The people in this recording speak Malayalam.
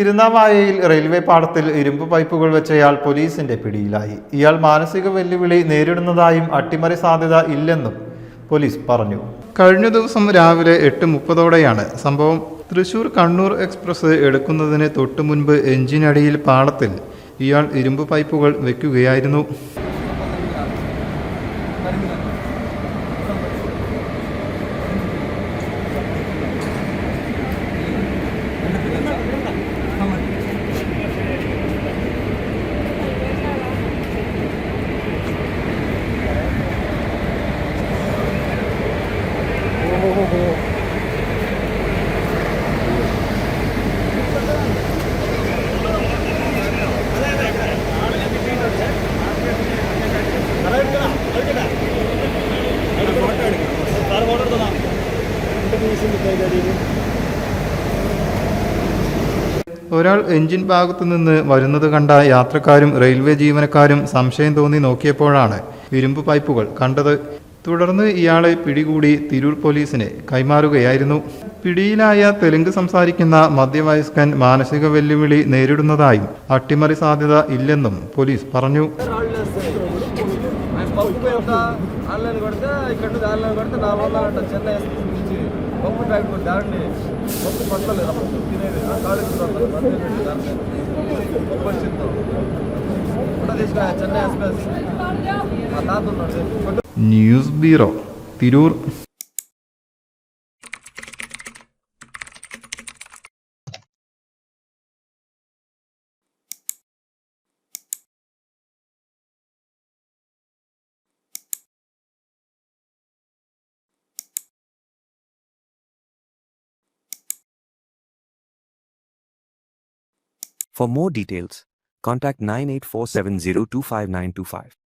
തിരുനാവായയിൽ റെയിൽവേ പാടത്തിൽ ഇരുമ്പ് പൈപ്പുകൾ വെച്ചയാൾ പോലീസിന്റെ പിടിയിലായി. ഇയാൾ മാനസിക വെല്ലുവിളി നേരിടുന്നതായും അട്ടിമറി സാധ്യത ഇല്ലെന്നും പോലീസ് പറഞ്ഞു. കഴിഞ്ഞ ദിവസം രാവിലെ എട്ട് മുപ്പതോടെയാണ് സംഭവം തൃശൂർ കണ്ണൂർ എക്സ്പ്രസ് എടുക്കുന്നതിന് തൊട്ടു മുൻപ് എഞ്ചിനടിയിൽ പാടത്തിൽ ഇയാൾ ഇരുമ്പ് പൈപ്പുകൾ വെക്കുകയായിരുന്നു. ഒരാൾ എഞ്ചിൻ ഭാഗത്തു നിന്ന് വരുന്നത് കണ്ട യാത്രക്കാരും റെയിൽവേ ജീവനക്കാരും സംശയം തോന്നി നോക്കിയപ്പോഴാണ് ഇരുമ്പ് പൈപ്പുകൾ കണ്ടത്. തുടർന്ന് ഇയാളെ പിടികൂടി തിരൂർ പോലീസിനെ കൈമാറുകയായിരുന്നു. പിടിയിലായ തെലുങ്ക് സംസാരിക്കുന്ന മധ്യവയസ്കൻ മാനസിക വെല്ലുവിളി നേരിടുന്നതായും അട്ടിമറി സാധ്യത ഇല്ലെന്നും പോലീസ് പറഞ്ഞു. చెన్నై ఎక్స్ప్రెస్ మా News bureau Tirur For more details, contact 9847025925.